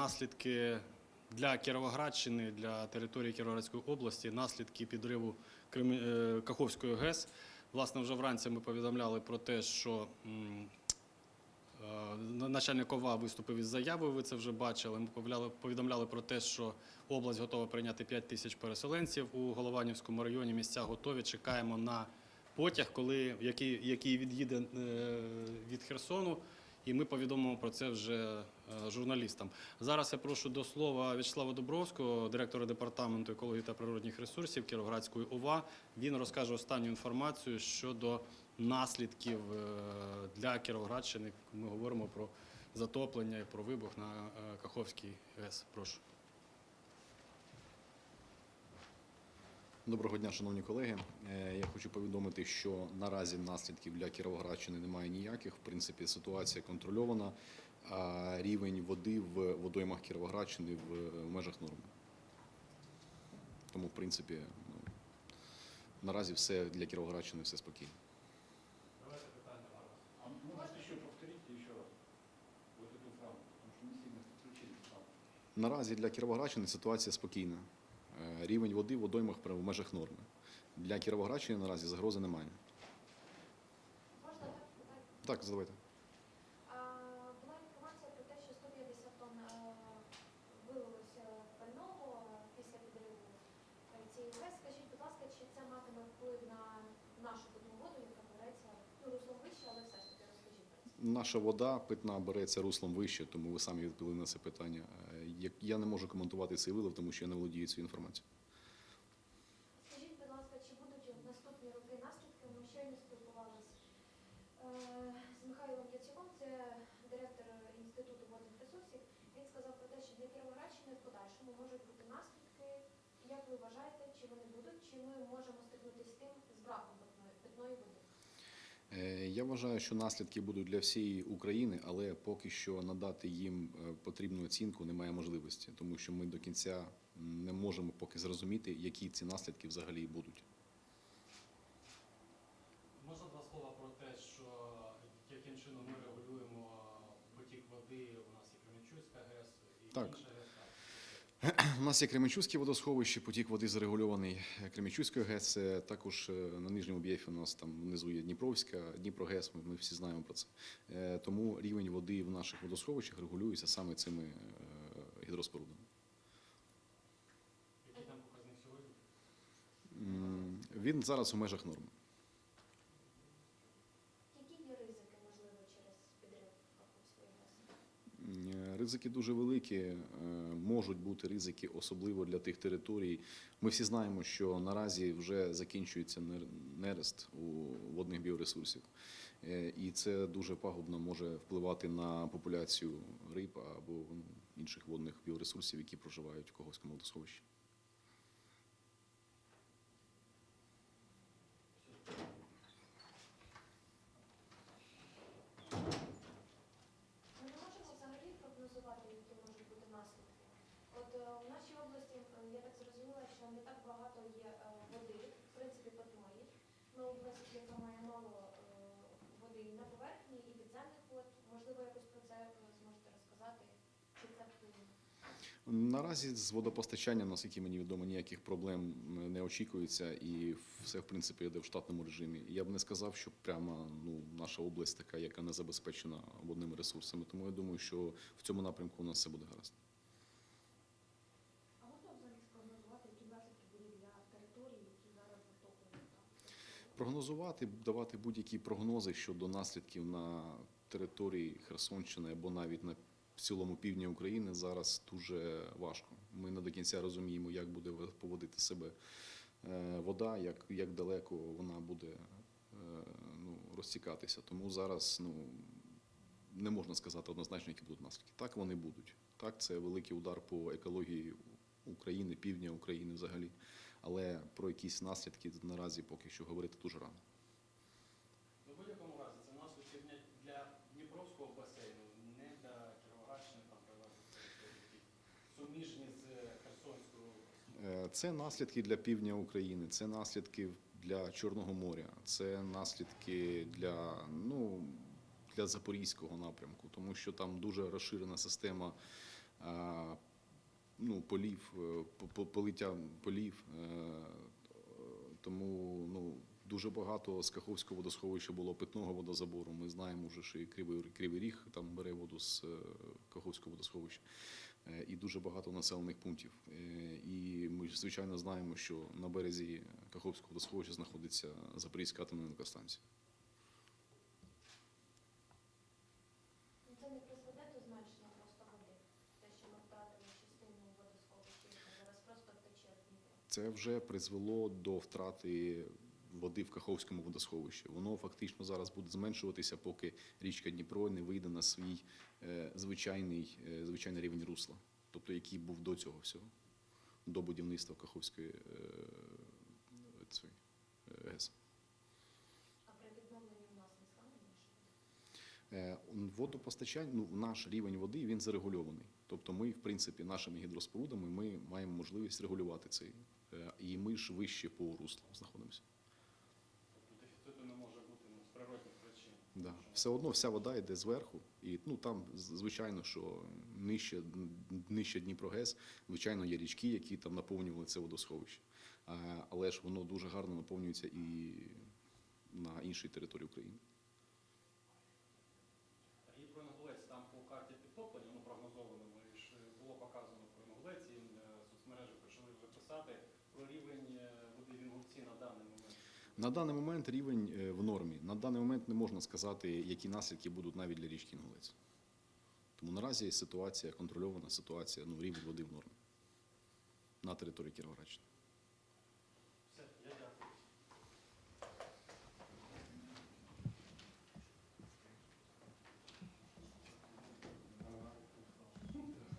наслідки для Кіровоградщини, для території Кіровоградської області, наслідки підриву е, Каховської ГЕС. Власне, вже вранці ми повідомляли про те, що е, начальник ОВА виступив із заявою. Ви це вже бачили. Ми повідомляли про те, що область готова прийняти 5 тисяч переселенців у Голованівському районі. Місця готові. Чекаємо на потяг, коли який, який від'їде е, від Херсону. І ми повідомимо про це вже е, журналістам. Зараз я прошу до слова В'ячеслава Дубровського, директора департаменту екології та природних ресурсів Кіровоградської ОВА. Він розкаже останню інформацію щодо наслідків е, для Кіровоградщини. Ми говоримо про затоплення і про вибух на е, Каховській ГЕС. Прошу. Доброго дня, шановні колеги. Е, Я хочу повідомити, що наразі наслідків для Кіровоградщини немає ніяких. В принципі, ситуація контрольована. А рівень води в водоймах Кіровоградщини в межах норми. Тому, в принципі, ну, наразі все для Кіровоградщини все спокійно. А можете еще повторить еще раз вот эту фразу, потому что не сильно включили. Наразі для Кіровоградщини ситуація спокійна. Е, Рівень води в водоймах в межах норми. Для Кіровоградщини наразі загрози немає. Можна так? Так, задавайте. А, Була інформація про те, що 150 тонн е, вилилося пального після підриву цієї ГЕС. Скажіть, будь ласка, чи це матиме вплив на нашу питну воду, яка береться ну, руслом вище, але все ж таки розкажіть про це. Наша вода питна береться руслом вище, тому ви самі відповіли на це питання. Е, Я не можу коментувати цей вилив, тому що я не володію цією інформацією. Скажіть, будь ласка, чи будуть наступні роки наслідки? Ми щойно спілкувалися е, з Михайлом Яцюком, це директор Інституту водних ресурсів. Він сказав про те, що для Кіровоградщини в подальшому можуть бути наслідки. Як ви вважаєте, чи вони будуть, чи ми можемо стикнутися з тим з браком питної, питної води? Е, Я вважаю, що наслідки будуть для всієї України, але поки що надати їм е, потрібну оцінку немає можливості, тому що ми до кінця не можемо поки зрозуміти, які ці наслідки взагалі будуть. Можна два слова про те, що яким чином ми регулюємо потік води. У нас є Кременчуцька ГЕС і інша ГЕС. У нас є Кременчуцьке водосховище, потік води зарегульований Кременчуцькою ГЕС. Це Також е, на нижньому б'єфі у нас там внизу є Дніпровська, Дніпрогес, ми, ми всі знаємо про це. Е, Тому рівень води в наших водосховищах регулюється саме цими е, гідроспорудами. Який там показник сьогодні? Він зараз у межах норми. Які є ризики, можливо, через підрив Каховської ГЕС? Е, Ризики дуже великі, е, можуть бути ризики, особливо для тих територій. Ми всі знаємо, що наразі вже закінчується нерест у водних біоресурсів, Е, і це дуже пагубно може впливати на популяцію риб або інших водних біоресурсів, які проживають в Когоському водосховищі. Ми не можемо взагалі прогнозувати, які можуть бути наслідки. От е, в нашій області, е, я так зрозуміла, що не так багато є е, води, в принципі, питної. Ми область, яка має мало е, води і на поверхні і підземних вод. Можливо, якось про це е, зможете розказати, чи це вплине. Наразі з водопостачанням, наскільки мені відомо, ніяких проблем не очікується, і все в принципі йде в штатному режимі. Я б не сказав, що прямо ну наша область така, яка не забезпечена водними ресурсами. Тому я думаю, що в цьому напрямку у нас все буде гаразд. А можна взагалі спрогнозувати, які наслідки будуть для території, які зараз затоплені? Прогнозувати, давати будь-які прогнози щодо наслідків на території Херсонщини або навіть на цілому півдні України зараз дуже важко. Ми не до кінця розуміємо, як буде поводити себе е, вода, як, як далеко вона буде е, ну, розтікатися. Тому зараз ну, не можна сказати однозначно, які будуть наслідки. Так вони будуть. Так, це великий удар по екології України, півдня України взагалі. Але про якісь наслідки наразі поки що говорити дуже рано. Ну, в будь-якому разі це наслідки для, Дніпровського басейну, не для Кіровоградщини, там суміжні з Херсонською. Е, Це наслідки для півдня України, це наслідки для Чорного моря, це наслідки для, ну, для Запорізького напрямку, тому що там дуже розширена система а, ну, полів, е, по- по- полиття полів. Е, Тому ну, дуже багато з Каховського водосховища було питного водозабору. Ми знаємо вже, що і Кривий, Кривий Ріг там бере воду з е, Каховського водосховища. І дуже багато населених пунктів. І ми звичайно знаємо, що на березі Каховського водосховища знаходиться Запорізька атомна електростанція. Ну, Це не призведе до зменшення просто води, те, що ми втратили частину водосховища, яке зараз просто втече в Дніпро. Це вже призвело до втрати води в Каховському водосховищі. Воно фактично зараз буде зменшуватися, поки річка Дніпро не вийде на свій е, звичайний, е, звичайний рівень русла, тобто який був до цього всього, до будівництва Каховської е, ГЕС. Водопостачання, ну, наш рівень води він зарегульований. Тобто ми, в принципі, нашими гідроспорудами ми маємо можливість регулювати цей. Е, І ми ж вище по руслу знаходимося. Тобто дефіциту не може бути ну, з природних причин. Да. Все одно вся вода йде зверху, і ну там звичайно, що нижче, нижче Дніпрогес, звичайно, є річки, які там наповнювали це водосховище. А, але ж воно дуже гарно наповнюється і на іншій території України. І про там по карті підтоплення, ну прогнозовано, ми ж е, було показано про і е, соцмережі почали вже писати рівень е, на даний момент. На даний момент рівень е, в нормі. На даний момент не можна сказати, які наслідки будуть навіть для річки Інгулець. Тому наразі ситуація контрольована, ситуація, ну, рівень води в нормі на території Кіровоградщини.